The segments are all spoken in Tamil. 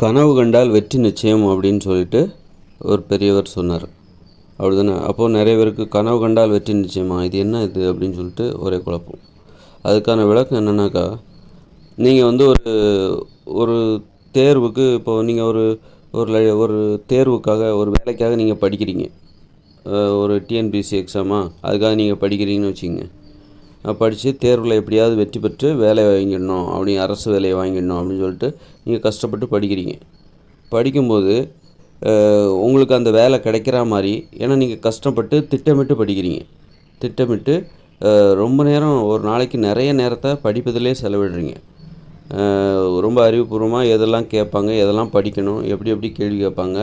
கனவு கண்டால் வெற்றி நிச்சயம் அப்படின்னு சொல்லிட்டு ஒரு பெரியவர் சொன்னார். அப்படி தானே அப்போது நிறைய பேருக்கு கனவு கண்டால் வெற்றி நிச்சயமா? இது என்ன இது அப்படின்னு சொல்லிட்டு ஒரே குழப்பம். அதுக்கான விளக்கம் என்னென்னாக்கா நீங்கள் வந்து ஒரு ஒரு தேர்வுக்கு இப்போது நீங்கள் ஒரு ஒரு ஒரு தேர்வுக்காக ஒரு வேலைக்காக நீங்கள் படிக்கிறீங்க. ஒரு டிஎன்பிசி எக்ஸாமா அதுக்காக நீங்கள் படிக்கிறீங்கன்னு வச்சுக்கோங்க. படித்து தேர்வில் எப்படியாவது வெற்றி பெற்று வேலை வாங்கிடணும் அப்படி அரசு வேலையை வாங்கிடணும் அப்படின்னு சொல்லிட்டு நீங்கள் கஷ்டப்பட்டு படிக்கிறீங்க. படிக்கும்போது உங்களுக்கு அந்த வேலை கிடைக்கிற மாதிரி ஏன்னா நீங்கள் கஷ்டப்பட்டு திட்டமிட்டு படிக்கிறீங்க. திட்டமிட்டு ரொம்ப நேரம் ஒரு நாளைக்கு நிறைய நேரத்தை படிப்பதிலே செலவிடுறீங்க. ரொம்ப அறிவுபூர்வமாக எதெல்லாம் கேட்பாங்க எதெல்லாம் படிக்கணும் எப்படி எப்படி கேள்வி கேட்பாங்க.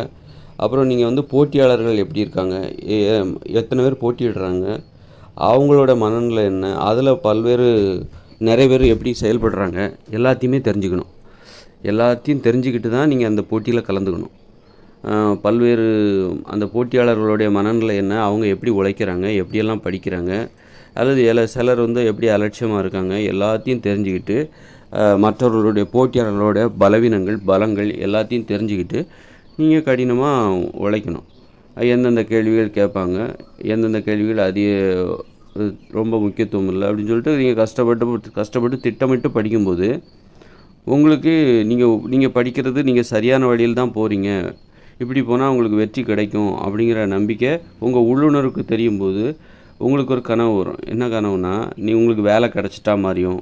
அப்புறம் நீங்கள் வந்து போட்டியாளர்கள் எப்படி இருக்காங்க எத்தனை பேர் போட்டியிடுறாங்க அவங்களோட மனநிலை என்ன? அதில் பல்வேறு நிறைய பேர் எப்படி செயல்படுறாங்க? எல்லாத்தையுமே தெரிஞ்சுக்கணும். எல்லாத்தையும் தெரிஞ்சுக்கிட்டு தான் நீங்கள் அந்த போட்டியில் கலந்துக்கணும். பல்வேறு அந்த போட்டியாளர்களுடைய மனநிலை என்ன? அவங்க எப்படி உழைக்கிறாங்க? எப்படியெல்லாம் படிக்கிறாங்க? அல்லது எல சிலர் வந்து எப்படி அலட்சியமாக இருக்காங்க? எல்லாத்தையும் தெரிஞ்சுக்கிட்டு மற்றவர்களுடைய போட்டியாளர்களோட பலவீனங்கள் பலங்கள் எல்லாத்தையும் தெரிஞ்சுக்கிட்டு நீங்கள் கடினமாக உழைக்கணும். எந்தெந்த கேள்விகள் கேட்பாங்க? எந்தெந்த கேள்விகள் அதிக ரொம்ப முக்கியத்துவம் இல்லை அப்படின்னு சொல்லிட்டு நீங்கள் கஷ்டப்பட்டு கஷ்டப்பட்டு திட்டமிட்டு படிக்கும்போது உங்களுக்கு நீங்கள் நீங்கள் படிக்கிறது நீங்கள் சரியான வழியில் தான் போகிறீங்க இப்படி போனால் உங்களுக்கு வெற்றி கிடைக்கும் அப்படிங்கிற நம்பிக்கை உங்கள் உள்ளுணர்வுக்கு தெரியும் போது உங்களுக்கு ஒரு கனவு வரும். என்ன கனவுனா நீ உங்களுக்கு வேலை கிடச்சிட்டா மாதிரியும்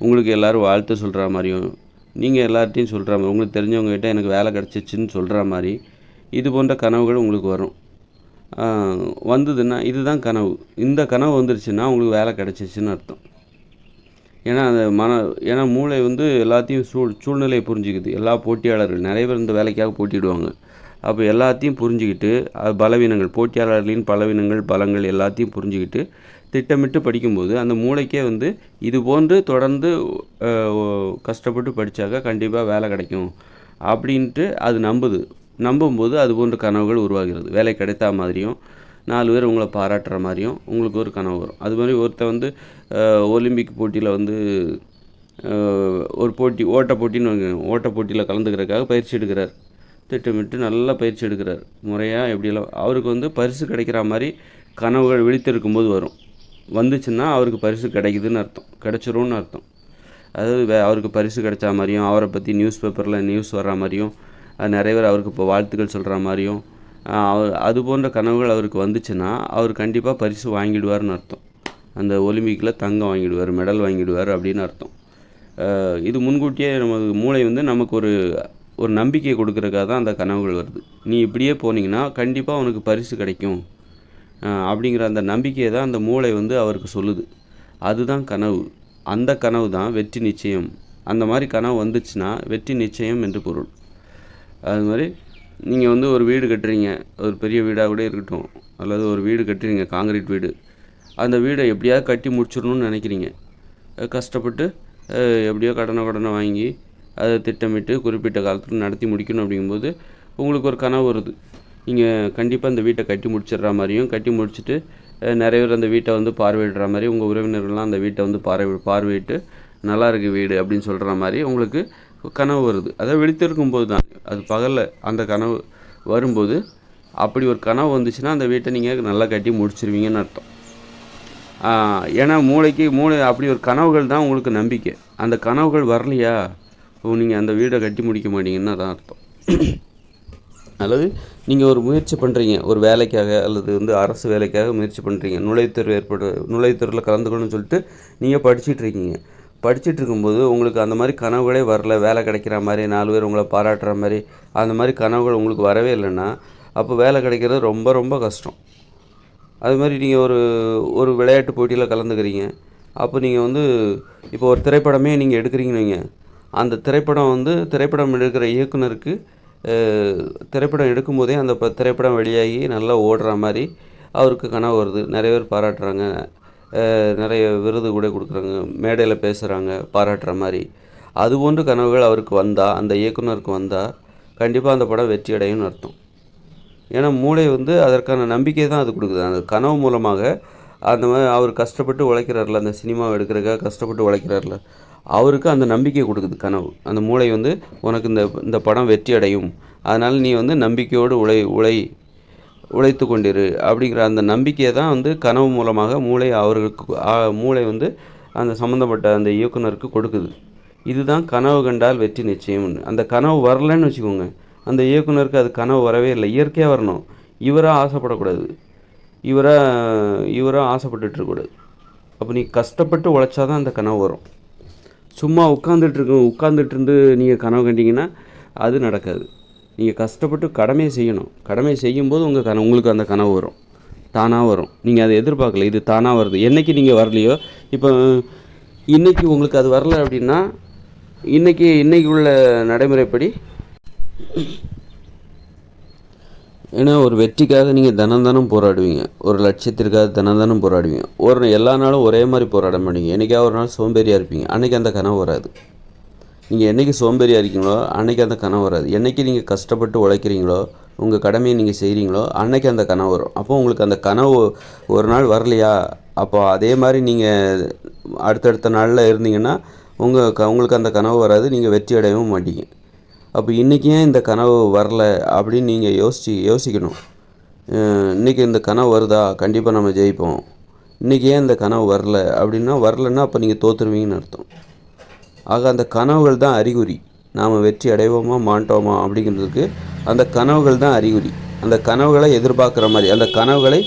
உங்களுக்கு எல்லோரும் வாழ்த்து சொல்கிற மாதிரியும் நீங்கள் எல்லார்ட்டையும் சொல்கிற மாதிரி உங்களுக்கு தெரிஞ்சவங்ககிட்ட எனக்கு வேலை கிடச்சிச்சின்னு சொல்கிற மாதிரி இது போன்ற கனவுகள் உங்களுக்கு வரும். வந்ததுன்னா இதுதான் கனவு. இந்த கனவு வந்துருச்சுன்னா உங்களுக்கு வேலை கிடச்சிச்சின்னு அர்த்தம். ஏன்னா அந்த மன ஏன்னா மூளை வந்து எல்லாத்தையும் சூழ் சூழ்நிலையை புரிஞ்சுக்குது. எல்லா போட்டியாளர்கள் நிறைய பேர் இந்த வேலைக்காக போட்டிடுவாங்க அப்போ எல்லாத்தையும் புரிஞ்சுக்கிட்டு அது பலவீனங்கள் போட்டியாளர்களின் பலவீனங்கள் பலங்கள் எல்லாத்தையும் புரிஞ்சுக்கிட்டு திட்டமிட்டு படிக்கும்போது அந்த மூளைக்கே வந்து இது போன்று தொடர்ந்து கஷ்டப்பட்டு படித்தாக்கா கண்டிப்பாக வேலை கிடைக்கும். அப்படின்ட்டு அது நம்புது. நம்பும்போது அது போன்ற கனவுகள் உருவாகிறது. வேலை கிடைத்தா மாதிரியும் நாலு பேர் உங்களை பாராட்டுற மாதிரியும் உங்களுக்கு ஒரு கனவு வரும். அது மாதிரி ஒருத்தன் வந்து ஒலிம்பிக் போட்டியில் வந்து ஒரு போட்டி ஓட்ட போட்டின்னு ஓட்ட போட்டியில் கலந்துக்கிறதுக்காக பயிற்சி எடுக்கிறார். திட்டமிட்டு நல்லா பயிற்சி எடுக்கிறார். முறையாக எப்படியெல்லாம் அவருக்கு வந்து பரிசு கிடைக்கிற மாதிரி கனவுகள் விழித்திருக்கும் போது வரும். வந்துச்சுன்னா அவருக்கு பரிசு கிடைக்குதுன்னு அர்த்தம். கிடைச்சிரும்னு அர்த்தம். அதாவது வே அவருக்கு பரிசு கிடைச்ச மாதிரியும் அவரை பற்றி நியூஸ் பேப்பரில் நியூஸ் வர்ற மாதிரியும் நிறைய பேர் அவருக்கு இப்போ வாழ்த்துக்கள் சொல்கிற மாதிரியும் அவர் அது போன்ற கனவுகள் அவருக்கு வந்துச்சுன்னா அவர் கண்டிப்பாக பரிசு வாங்கிடுவார்னு அர்த்தம். அந்த ஒலிம்பிக்கில் தங்கம் வாங்கிடுவார் மெடல் வாங்கிடுவார் அப்படின்னு அர்த்தம். இது முன்கூட்டியே நமக்கு மூளை வந்து நமக்கு ஒரு ஒரு நம்பிக்கை கொடுக்குறக்காக தான் அந்த கனவுகள் வருது. நீ இப்படியே போனீங்கன்னா கண்டிப்பாக உனக்கு பரிசு கிடைக்கும். அப்படிங்கிற அந்த நம்பிக்கையை தான் அந்த மூளை வந்து அவருக்கு சொல்லுது. அதுதான் கனவு. அந்த கனவு தான் வெற்றி நிச்சயம். அந்த மாதிரி கனவு வந்துச்சுன்னா வெற்றி நிச்சயம் என்று பொருள். அது மாதிரி நீங்கள் வந்து ஒரு வீடு கட்டுறீங்க. ஒரு பெரிய வீடாக கூட இருக்கட்டும். அல்லது ஒரு வீடு கட்டுறீங்க காங்கிரீட் வீடு. அந்த வீடை எப்படியாவது கட்டி முடிச்சிடணும்னு நினைக்கிறீங்க. கஷ்டப்பட்டு எப்படியோ கடனை கடனை வாங்கி அதை திட்டமிட்டு குறிப்பிட்ட காலத்தில் நடத்தி முடிக்கணும் அப்படிங்கும்போது உங்களுக்கு ஒரு கனவு வருது. நீங்கள் கண்டிப்பாக அந்த வீட்டை கட்டி முடிச்சிடுற மாதிரியும் கட்டி முடிச்சுட்டு நிறைய பேர் அந்த வீட்டை வந்து பார்வையிடுற மாதிரி உங்கள் உறவினர்கள்லாம் அந்த வீட்டை வந்து பார்வை பார்வையிட்டு நல்லா இருக்குது வீடு அப்படின்னு சொல்கிற மாதிரி உங்களுக்கு கனவு வருது. அதை விழித்திருக்கும் போது தான் அது பகலில் அந்த கனவு வரும்போது அப்படி ஒரு கனவு வந்துச்சுன்னா அந்த வீட்டை நீங்கள் நல்லா கட்டி முடிச்சிருவீங்கன்னு அர்த்தம். ஏன்னா மூளைக்கு மூளை அப்படி ஒரு கனவுகள் தான் உங்களுக்கு நம்பிக்கை. அந்த கனவுகள் வரலையா? ஓ நீங்கள் அந்த வீடை கட்டி முடிக்க மாட்டீங்கன்னு தான் அர்த்தம். அல்லது நீங்கள் ஒரு முயற்சி பண்ணுறீங்க ஒரு வேலைக்காக அல்லது வந்து அரசு வேலைக்காக முயற்சி பண்ணுறீங்க நுழைவுத்தேர்வு ஏற்படு நுழைவுத்தேர்வில் கலந்துக்கணும்னு சொல்லிட்டு நீங்கள் படிச்சுட்டு இருக்கீங்க. படிச்சிட்டு இருக்கும்போது உங்களுக்கு அந்த மாதிரி கனவுகளே வரல வேலை கிடைக்கிற மாதிரி நாலு பேர் உங்களை பாராட்டுற மாதிரி அந்த மாதிரி கனவுகள் உங்களுக்கு வரவே இல்லைன்னா அப்போ வேலை கிடைக்கிறது ரொம்ப ரொம்ப கஷ்டம். அது மாதிரி நீங்கள் ஒரு ஒரு விளையாட்டு போட்டியில் கலந்துக்கிறீங்க. அப்போ நீங்கள் வந்து இப்போ ஒரு திரைப்படமே நீங்கள் எடுக்கிறீங்கன்னு வைங்க. அந்த திரைப்படம் வந்து திரைப்படம் எடுக்கிற இயக்குனருக்கு திரைப்படம் எடுக்கும்போதே அந்த ப- திரைப்படம் வெளியாகி நல்லா ஓடுற மாதிரி அவருக்கு கனவு வருது. நிறைய பேர் பாராட்டுறாங்க. நிறைய விருது கூட கொடுக்குறாங்க. மேடையில் பேசுகிறாங்க பாராட்டுற மாதிரி. அது போன்ற கனவுகள் அவருக்கு வந்தால் அந்த இயக்குனருக்கு வந்தால் கண்டிப்பாக அந்த படம் வெற்றி அடையும்னு அர்த்தம். ஏன்னா மூளை வந்து அதற்கான நம்பிக்கை தான் அது கொடுக்குது. அந்த கனவு மூலமாக அந்த மாதிரி அவர் கஷ்டப்பட்டு உழைக்கிறார்ல அந்த சினிமாவை எடுக்கிறதுக்காக கஷ்டப்பட்டு உழைக்கிறார்ல அவருக்கு அந்த நம்பிக்கை கொடுக்குது கனவு. அந்த மூளை வந்து உனக்கு இந்த இந்த படம் வெற்றி அடையும். அதனால் நீ வந்து நம்பிக்கையோடு உழை உழை உழைத்து கொண்டிரு அப்படிங்கிற அந்த நம்பிக்கையை தான் வந்து கனவு மூலமாக மூளை அவர்களுக்கு மூளை வந்து அந்த சம்மந்தப்பட்ட அந்த இயக்குனருக்கு கொடுக்குது. இதுதான் கனவு கண்டால் வெற்றி நிச்சயம்னு. அந்த கனவு வரலன்னு வச்சுக்கோங்க. அந்த இயக்குனருக்கு அது கனவு வரவே இல்லை. இயற்கையாக வரணும். இவராக ஆசைப்படக்கூடாது. இவராக இவராக ஆசைப்பட்டுட்டு இருக்கக்கூடாது அப்போ நீ கஷ்டப்பட்டு உழைச்சாதான் அந்த கனவு வரும். சும்மா உட்காந்துட்டு இருக்க உட்காந்துட்டு இருந்து நீங்கள் கனவு கண்டிங்கன்னா அது நடக்காது. நீங்கள் கஷ்டப்பட்டு கடமையை செய்யணும். கடமையை செய்யும்போது உங்கள் கன உங்களுக்கு அந்த கனவு வரும். தானாக வரும். நீங்கள் அதை எதிர்பார்க்கல. இது தானாக வருது. என்னைக்கு நீங்கள் வரலையோ இப்போ இன்றைக்கி உங்களுக்கு அது வரல அப்படின்னா இன்றைக்கி இன்றைக்கி உள்ள நடைமுறைப்படி ஏன்னா ஒரு வெற்றிக்காக நீங்கள் தினம் தினம் போராடுவீங்க. ஒரு லட்சியத்திற்காக தினம் தினம் போராடுவீங்க. ஒரு எல்லா நாளும் ஒரே மாதிரி போராட மாட்டீங்க. என்றைக்காவது ஒரு நாள் சோம்பேறியாக இருப்பீங்க. அன்றைக்கி அந்த கனவு வராது. நீங்கள் என்றைக்கு சோம்பேறியாக இருக்கீங்களோ அன்றைக்கி அந்த கனவு வராது. என்றைக்கு நீங்கள் கஷ்டப்பட்டு உழைக்கிறீங்களோ உங்கள் கடமையை நீங்கள் செய்கிறீங்களோ அன்னைக்கு அந்த கனவு வரும். அப்போ உங்களுக்கு அந்த கனவு ஒரு நாள் வரலையா? அப்போ அதே மாதிரி நீங்கள் அடுத்தடுத்த நாளில் இருந்தீங்கன்னா உங்கள் க உங்களுக்கு அந்த கனவு வராது. நீங்கள் வெற்றி அடையவும் மாட்டீங்க. அப்போ இன்றைக்கி ஏன் இந்த கனவு வரல அப்படின்னு நீங்கள் யோசிச்சு யோசிக்கணும். இன்றைக்கி இந்த கனவு வருதா? கண்டிப்பாக நம்ம ஜெயிப்போம். இன்றைக்கி ஏன் இந்த கனவு வரல அப்படின்னா வரலன்னா அப்போ நீங்கள் தோற்றுருவீங்கன்னு அர்த்தம். ஆக அந்த கனவுகள் தான் அறிகுறி. நாம் வெற்றி அடைவோமா மாட்டோமா அப்படிங்கிறதுக்கு அந்த கனவுகள் தான் அறிகுறி. அந்த கனவுகளை எதிர்பார்க்குற மாதிரி அந்த கனவுகளை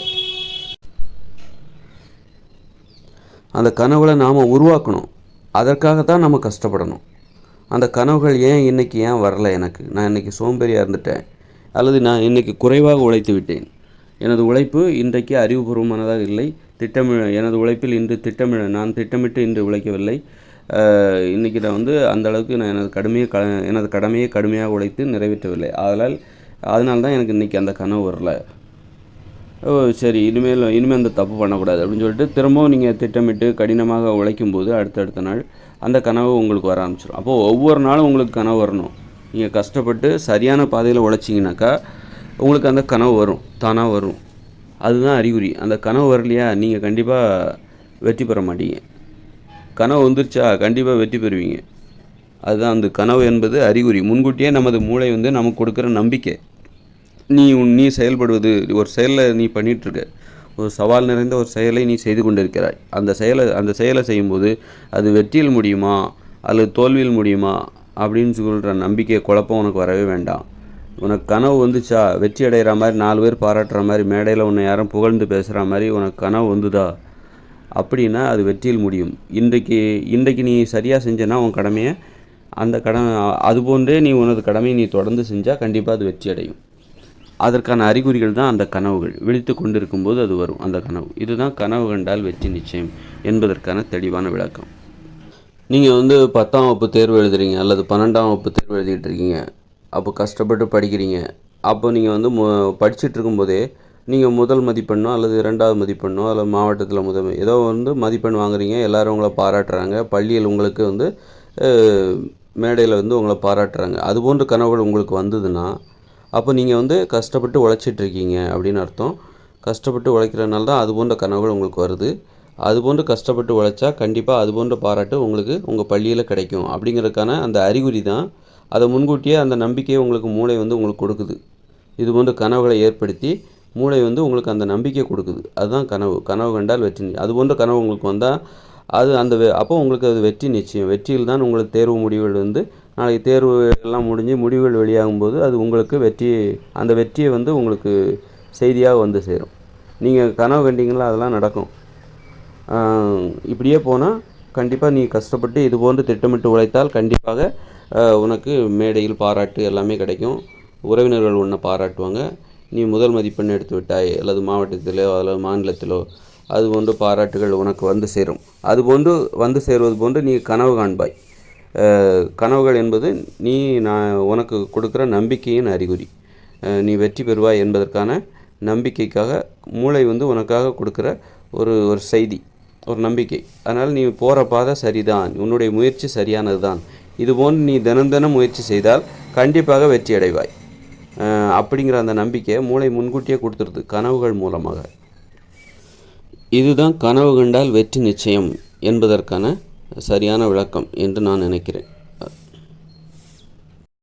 அந்த கனவுகளை நாம் உருவாக்கணும். அதற்காக தான் நம்ம கஷ்டப்படணும். அந்த கனவுகள் ஏன் இன்றைக்கி ஏன் வரல எனக்கு? நான் இன்னைக்கு சோம்பேறியாக இருந்துட்டேன். அல்லது நான் இன்றைக்கி குறைவாக உழைத்து விட்டேன். எனது உழைப்பு இன்றைக்கு அறிவுபூர்வமானதாக இல்லை. திட்டமிழ எனது உழைப்பில் இன்று திட்டமிழ நான் திட்டமிட்டு இன்று உழைக்கவில்லை. இன்றைக்கி நான் வந்து அந்த அளவுக்கு நான் எனது கடுமையை க எனது கடமையை கடுமையாக உழைத்து நிறைவேற்றவில்லை. அதனால் அதனால தான் எனக்கு இன்றைக்கி அந்த கனவு வரல. ஓ சரி இனிமேல் இனிமேல் அந்த தப்பு பண்ணக்கூடாது அப்படின்னு சொல்லிட்டு திரும்பவும் நீங்கள் திட்டமிட்டு கடினமாக உழைக்கும் போது அடுத்தடுத்த நாள் அந்த கனவு உங்களுக்கு வர ஆரம்பிச்சிடும் அப்போது ஒவ்வொரு நாளும் உங்களுக்கு கனவு வரணும். நீங்கள் கஷ்டப்பட்டு சரியான பாதையில் உழைச்சிங்கனாக்கா உங்களுக்கு அந்த கனவு வரும். தானாக வரும். அதுதான் அறிகுறி. அந்த கனவு வரலையா? நீங்கள் கண்டிப்பாக வெற்றி பெற மாட்டீங்க. கனவு வந்துருச்சா? கண்டிப்பாக வெற்றி பெறுவீங்க. அதுதான் அந்த கனவு என்பது அறிகுறி. முன்கூட்டியே நமது மூளை வந்து நமக்கு கொடுக்குற நம்பிக்கை. நீ உன் நீ செயல்படுவது ஒரு செயலில் நீ பண்ணிகிட்ருக்க ஒரு சவால் நிறைந்த ஒரு செயலை நீ செய்து கொண்டிருக்கிறாய். அந்த செயலை அந்த செயலை செய்யும்போது அது வெற்றியில் முடியுமா? அல்லது தோல்வியில் முடியுமா? அப்படின்னு சொல்கிற நம்பிக்கை குழப்பம் உனக்கு வரவே வேண்டாம். உனக்கு கனவு வந்துச்சா? வெற்றி அடைகிற மாதிரி நாலு பேர் பாராட்டுற மாதிரி மேடையில் உன்னை யாரும் புகழ்ந்து பேசுகிற மாதிரி உனக்கு கனவு வந்துதா? அப்படின்னா அது வெற்றியில் முடியும். இன்றைக்கு இன்றைக்கு நீ சரியாக செஞ்சேன்னா உன் கடமையை அந்த கடமை அதுபோன்றே நீ உனது கடமையை நீ தொடர்ந்து செஞ்சால் கண்டிப்பாக அது வெற்றி அடையும். அதற்கான அறிகுறிகள் தான் அந்த கனவுகள். விழித்து கொண்டிருக்கும்போது அது வரும் அந்த கனவு. இதுதான் கனவு கண்டால் வெற்றி நிச்சயம் என்பதற்கான தெளிவான விளக்கம். நீங்கள் வந்து பத்தாம் வகுப்பு தேர்வு எழுதுறீங்க அல்லது பன்னெண்டாம் வகுப்பு தேர்வு எழுதிட்டு இருக்கீங்க. அப்போ கஷ்டப்பட்டு படிக்கிறீங்க. அப்போ நீங்கள் வந்து மு படிச்சுட்டு இருக்கும்போதே நீங்கள் முதல் மதிப்பெண்ணோ அல்லது இரண்டாவது மதிப்பெண்ணோ அல்லது மாவட்டத்தில் முதல் ஏதோ வந்து மதிப்பெண் வாங்குறீங்க எல்லோரும் உங்களை பாராட்டுறாங்க பள்ளியில் உங்களுக்கு வந்து மேடையில் வந்து உங்களை பாராட்டுறாங்க. அது போன்ற கனவுகள் உங்களுக்கு வந்ததுன்னா அப்போ நீங்கள் வந்து கஷ்டப்பட்டு உழைச்சிட்டு இருக்கீங்க அப்படின்னு அர்த்தம். கஷ்டப்பட்டு உழைக்கிறதுனால தான் அது போன்ற கனவுகள் உங்களுக்கு வருது. அது போன்று கஷ்டப்பட்டு உழைச்சா கண்டிப்பாக அது போன்ற பாராட்டு உங்களுக்கு உங்கள் பள்ளியில் கிடைக்கும். அப்படிங்கிறதுக்கான அந்த அறிகுறி தான் அதை முன்கூட்டியே அந்த நம்பிக்கையை உங்களுக்கு மூளை வந்து உங்களுக்கு கொடுக்குது. இது போன்ற கனவுகளை ஏற்படுத்தி மூளை வந்து உங்களுக்கு அந்த நம்பிக்கை கொடுக்குது. அதுதான் கனவு. கனவு கண்டால் வெற்றி அது போன்ற கனவு உங்களுக்கு வந்தால் அது அந்த வெ- அப்போ உங்களுக்கு அது வெற்றி நிச்சயம். வெற்றியில் தான் உங்களுக்கு தேர்வு முடிவுகள் வந்து நாளைக்கு தேர்வு எல்லாம் முடிஞ்சு முடிவுகள் வெளியாகும்போது அது உங்களுக்கு வெற்றி அந்த வெற்றியை வந்து உங்களுக்கு செய்தியாக வந்து சேரும். நீங்கள் கனவு கண்டிங்களா? அதெல்லாம் நடக்கும். இப்படியே போனால் கண்டிப்பாக நீ கஷ்டப்பட்டு இது போன்று திட்டமிட்டு உழைத்தால் கண்டிப்பாக உனக்கு மேடையில் பாராட்டு எல்லாமே கிடைக்கும். உறவினர்கள் உன்னை பாராட்டுவாங்க. நீ முதல் மதிப்பெண் எடுத்து விட்டாய் அல்லது மாவட்டத்திலோ அல்லது மாநிலத்திலோ அது போன்று பாராட்டுகள் உனக்கு வந்து சேரும். அது போன்று வந்து சேருவது போன்று நீ கனவு காண்பாய். கனவுகள் என்பது நீ நான் உனக்கு கொடுக்குற நம்பிக்கையின் அறிகுறி. நீ வெற்றி பெறுவாய் என்பதற்கான நம்பிக்கைக்காக மூளை வந்து உனக்காக கொடுக்குற ஒரு ஒரு செய்தி ஒரு நம்பிக்கை. அதனால் நீ போகிற பாதை சரிதான் உன்னுடைய முயற்சி சரியானது தான் இது போன்று நீ தினம் தினம் முயற்சி செய்தால் கண்டிப்பாக வெற்றி அடைவாய். அப்படிங்கிற அந்த நம்பிக்கையை மூளை முன்கூட்டியே கொடுத்துருது கனவுகள் மூலமாக. இதுதான் கனவு கண்டால் வெற்றி நிச்சயம் என்பதற்கான சரியான விளக்கம் என்று நான் நினைக்கிறேன்.